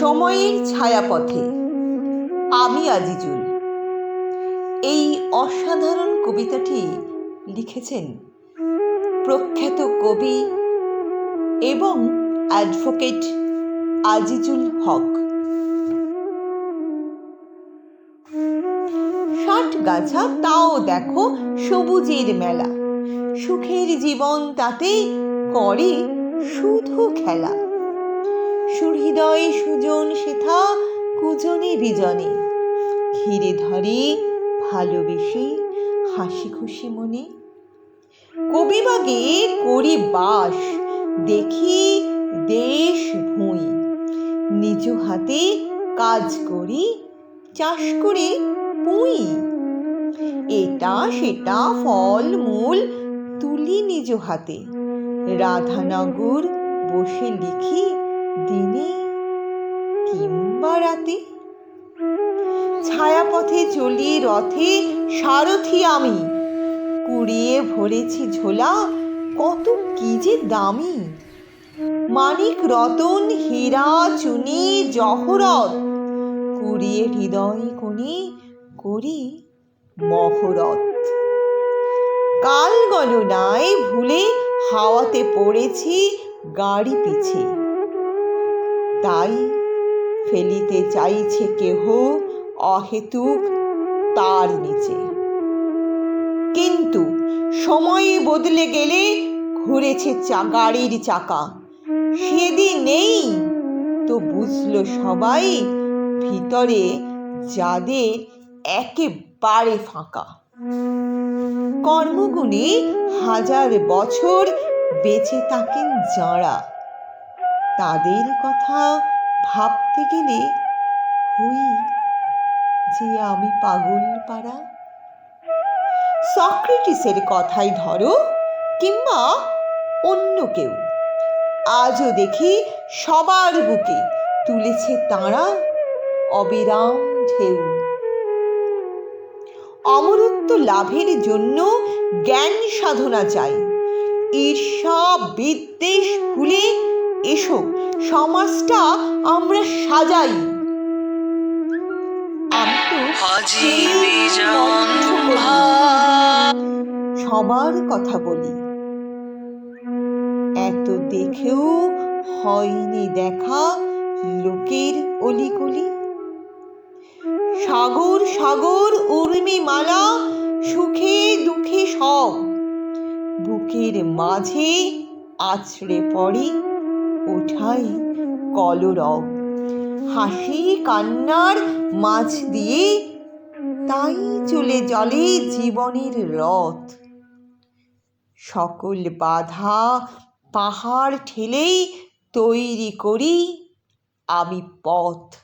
সময়ের ছায়াপথে। আমি আজিজুল। এই অসাধারণ কবিতাটি লিখেছেন প্রখ্যাত কবি এবং অ্যাডভোকেট আজিজুল হক। ষাট গাছা তাও দেখো সবুজের মেলা। সুখের জীবন তাতে করে শুধু খেলা। সুহৃদয় সুজন সেথা কুজনে বিজনে। ঘিরে ধরে ভালোবেসে হাসি খুশি মনে কবিবাগে করি বাস, দেখি দেশ ভুঁই। নিজ হাতে কাজ করি, চাষ করে পুঁই। এটা সেটা ফল মূল তুলি নিজ হাতে। রাধানগর বসে লিখি দিনে কিংবা রাতে? ছায়াপথে চলি রথে সারথি আমি। কুড়িয়ে ভরেছি ঝোলা, কত কি যে দামি। মানিক রতন, হীরা, চুনি, জহরত। কুড়িয়ে হৃদয় কোণে করি মহরত। কাল গণনায় ভুলে হাওয়াতে পড়েছি গাড়ি পিছে। তাই ফেলিতে চাইছে কেহ অহেতুক তার নিচে। কিন্তু সময়ে বদলে গেলে ঘুরেছে গাড়ির চাকা। সেদিন নেই তো বুঝলো সবাই ভিতরে যাদের একেবারে ফাঁকা। কর্মগুণে হাজার বছর বেঁচে থাকেন যাঁরা। তাদের কথা ভাবতে গেলে হই যে আমি পাগল পাড়া সক্রেটিসের কথাই ধরো কিংবা অন্য কেউ। আজও দেখি সবার বুকে তুলেছে তাঁরা অবিরাম ঢেউ। অমরত্ব লাভের জন্য জ্ঞান সাধনা চাই। ঈর্ষা বিদ্বেষ ভুলে এসো সমাজটা আমরা সাজাই। সবার কথা বলি। এত দেখেও হয়নি দেখা লোকের অলিগলি। সাগর সাগর উর্মি মালা সুখে দুঃখে সব। বুকের মাঝে আছড়ে পড়ে। ওঠাই কলরব। হাসি কান্নার মাছ দিয়ে তাই চলে জলে জীবনের রথ। সকল বাধা পাহাড় ঠেলেই তৈরি করি আমি পথ।